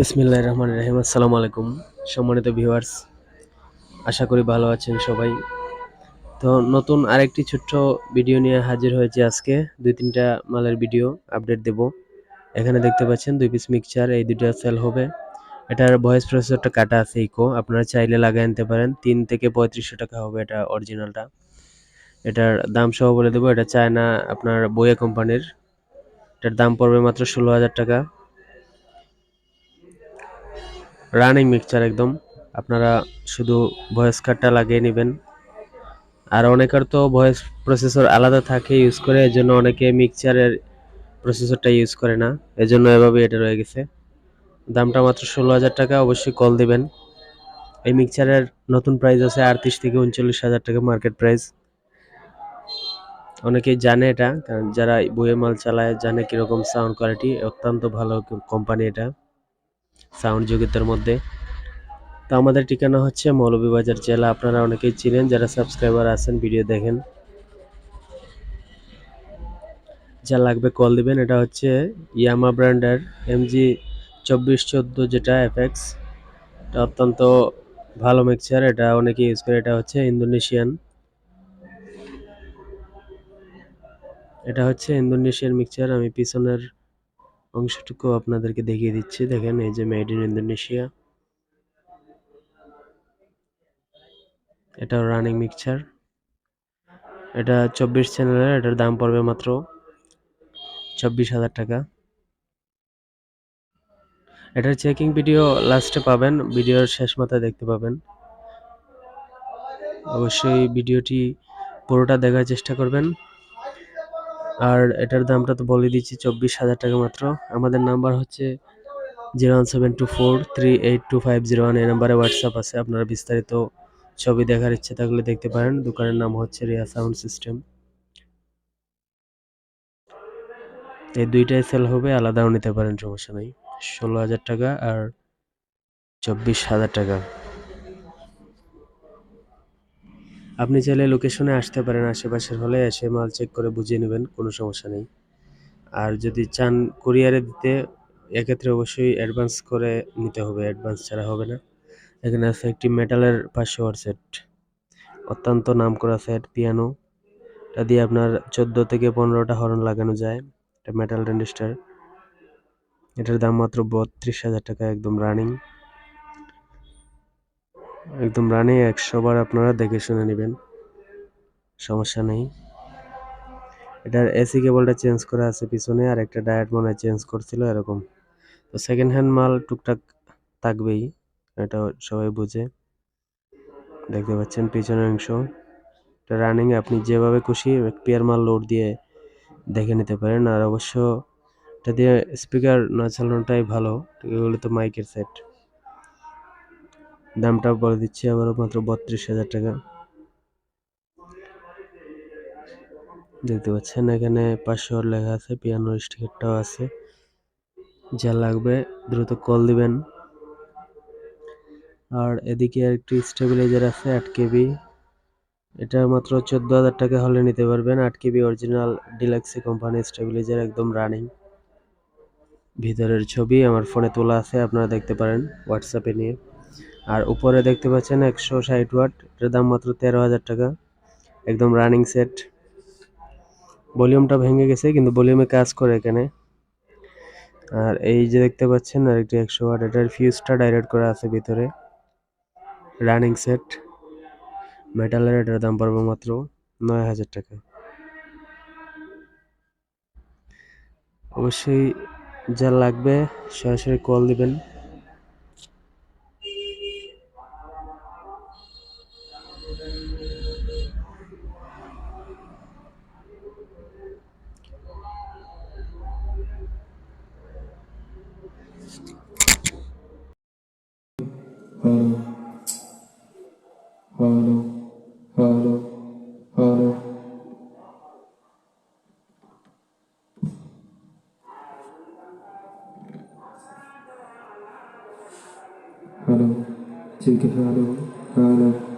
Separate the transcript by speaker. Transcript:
Speaker 1: বিসমিল্লাহ রহমান রহিম আসসালামু আলাইকুম সম্মানিত ভিউয়ার্স, আশা করি ভালো আছেন সবাই। তো নতুন আরেকটি ছোট্ট ভিডিও নিয়ে হাজির হয়েছে আজকে। দুই তিনটা মালের ভিডিও আপডেট দেব। এখানে দেখতে পাচ্ছেন দুই পিস মিক্সচার, এই দুটো সেল হবে। এটার ভয়েস প্রসেসরটা কাটা আছে ইকো। আপনারা চাইলে লাগাই আনতে পারেন। তিন থেকে পঁয়ত্রিশশো টাকা হবে এটা অরিজিনালটা এটার দাম সহ বলে দেবো, এটা চায়না আপনার বইয়া কোম্পানির। এটার দাম পড়বে মাত্র ষোলো হাজার টাকা। রানিং মিক্সচার একদম। আপনারা শুধু ভয়েস কার্ডটা লাগিয়ে নেবেন। আর অনেকের তো ভয়েস প্রসেসর আলাদা থাকে ইউজ করে, এজন্য অনেকে মিক্সচারের প্রসেসরটা ইউজ করে না। এজন্য এভাবে এটা রয়ে গেছে। দামটা মাত্র ষোলো হাজার টাকা, অবশ্যই কল দিবেন। এই মিক্সচারের নতুন প্রাইস আছে আটত্রিশ থেকে উনচল্লিশ হাজার টাকা মার্কেট প্রাইস অনেকেই জানে এটা, কারণ যারা বইয়ের মাল চালায়, জানে কীরকম সাউন্ড কোয়ালিটি অত্যন্ত ভালো কোম্পানি এটা। সাউন্ড জগতের মধ্যে। তো আমাদের ঠিকানা হচ্ছে মৌলভীবাজার জেলা। আপনারা অনেকেই চিনেন, যারা সাবস্ক্রাইবার আছেন, ভিডিও দেখেন। যা লাগবে কল দিবেন, এটা হচ্ছে ইয়ামা ব্র্যান্ডের এমজি চব্বিশ চোদ্দ যেটা এফএক্স। এটা অত্যন্ত ভালো মিক্সচার এটা অনেকে ইউজ করে। এটা হচ্ছে ইন্দোনেশিয়ান। এটা হচ্ছে ইন্দোনেশিয়ান মিক্সচার আমি পিছনের অংশটুকু আপনাদেরকে দেখিয়ে দিচ্ছি। দেখেন, এই যে মেড ইন ইন্দোনেশিয়া। এটা রানিং মিক্সচার এটা চব্বিশ চ্যানেলের এটার দাম পড়বে মাত্র চব্বিশ হাজার টাকা। এটার চেকিং ভিডিও লাস্টে পাবেন ভিডিওর শেষ মাথায় দেখতে পাবেন। অবশ্যই ভিডিওটি পুরোটা দেখার চেষ্টা করবেন। আর এটার দামটা তো বলে দিচ্ছি চব্বিশ হাজার টাকা মাত্র। আমাদের নাম্বার হচ্ছে zero one seven two four three eight two five zero one. এই নাম্বারে হোয়াটসঅ্যাপ আছে, আপনারা বিস্তারিত ছবি দেখার ইচ্ছে থাকলে দেখতে পারেন। দোকানের নাম হচ্ছে রিয়া সাউন্ড সিস্টেম। এই দুইটাই সেল হবে, আলাদাও নিতে পারেন, সমস্যা নেই। ষোলো হাজার টাকা আর চব্বিশ হাজার টাকা। আপনি চাইলে লোকেশনে আসতে পারেন, আশেপাশের হলে এসে মাল চেক করে বুঝিয়ে নেবেন, কোনো সমস্যা নেই। আর যদি চান কুরিয়ারে দিতে, এক্ষেত্রে অবশ্যই অ্যাডভান্স করে নিতে হবে অ্যাডভান্স ছাড়া হবে না। এখানে আছে একটি মেটালের পাঁচশো সেট অত্যন্ত নাম করা সেট পিয়ানো এটা দিয়ে আপনার চোদ্দ থেকে পনেরোটা হরন লাগানো যায়, এটা মেটাল রেন্ডিস্টার এটার দাম মাত্র বত্রিশ হাজার টাকা, একদম রানিং একদম রানিং একশো বার আপনারা দেখে শুনে নেবেন। সমস্যা নেই। এটার এসি কেবলটা চেঞ্জ করা আছে পিছনে, আর একটা ডায়েট মনে হয় চেঞ্জ করছিল এরকম। তো সেকেন্ড হ্যান্ড মাল টুকটাক থাকবেই, এটা সবাই বুঝে। দেখতে পাচ্ছেন পিছনের অংশ। এটা রানিং আপনি যেভাবে খুশি পেয়ার মাল লোড দিয়ে দেখে নিতে পারেন। আর অবশ্য এটা দিয়ে স্পিকার না চালানোটাই ভালো, এগুলো তো মাইকের সেট দামটা বলে দিচ্ছি আবারও মাত্র বত্রিশ হাজার টাকা। দেখতে পাচ্ছেন, এখানে পাঁচশো লেখা আছে পিয়ানোর স্টিকারটাও আছে। যা লাগবে, দ্রুত কল দিবেন। আর এদিকে একটি স্টেবিলাইজার আছে, আট কেবি। এটা মাত্র চোদ্দ হাজার টাকা হলে নিতে পারবেন। আট কেবি অরিজিনাল ডিলাক্সি কোম্পানি স্টেবিলাইজার একদম রানিং ভিতরের ছবি আমার ফোনে তোলা আছে, আপনারা দেখতে পারেন হোয়াটসঅ্যাপে নিয়ে। আর উপরে দেখতে পাচ্ছেন একশো ষাট ওয়াট, এটার দাম মাত্র তেরো হাজার টাকা। একদম রানিং সেট ভলিউমটা ভেঙে গেছে, কিন্তু ভলিউমে কাজ করে এখানে। আর এই যে দেখতে পাচ্ছেন, আরেকটি একশো ওয়াট, এটার ফিউজটা ডাইরেক্ট করা আছে ভিতরে। রানিং সেট মেটালের এটার দাম পড়বে মাত্র নয় হাজার টাকা। অবশ্যই যা লাগবে, সরাসরি কল দিবেন।
Speaker 2: Hello. Hello. Hello. Hello. Hello. Take a hello. Hello.